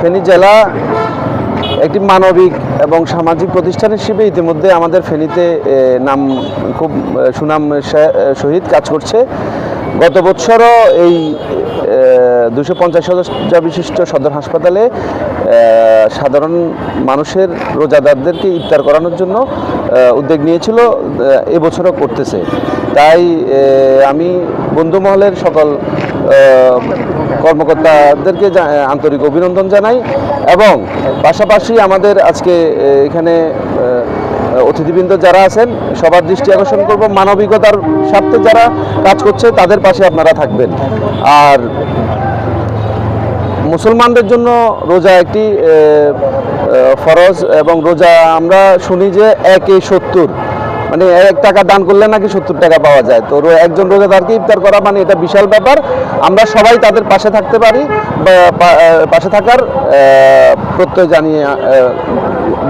ফেনী জেলা একটি মানবিক এবং সামাজিক প্রতিষ্ঠান হিসেবে ইতিমধ্যে আমাদের ফেনীতে নাম খুব সুনাম সহিত কাজ করছে। গত বছরও এই দুশো পঞ্চাশ সদস্য বিশিষ্ট সদর হাসপাতালে সাধারণ মানুষের রোজাদারদেরকে ইফতার করানোর জন্য উদ্যোগ নিয়েছিল এবছরও করতেছে। তাই আমি বন্ধু মহলের সকল কর্মকর্তাদেরকে আন্তরিক অভিনন্দন জানাই এবং পাশাপাশি আমাদের আজকে এখানে অতিথিবৃন্দ যারা আছেন, সবার দৃষ্টি আকর্ষণ করব। মানবিকতার স্বার্থে যারা কাজ করছে, তাদের পাশে আপনারা থাকবেন। আর মুসলমানদের জন্য রোজা একটি ফরজ এবং রোজা আমরা শুনি যে একে সত্তর। মানে এক টাকা দান করলে নাকি সত্তর টাকা পাওয়া যায়। তো একজন রোজাদারকে ইফতার করা মানে এটা বিশাল ব্যাপার। আমরা সবাই তাদের পাশে থাকতে পারি পাশে থাকার প্রত্যয় জানিয়ে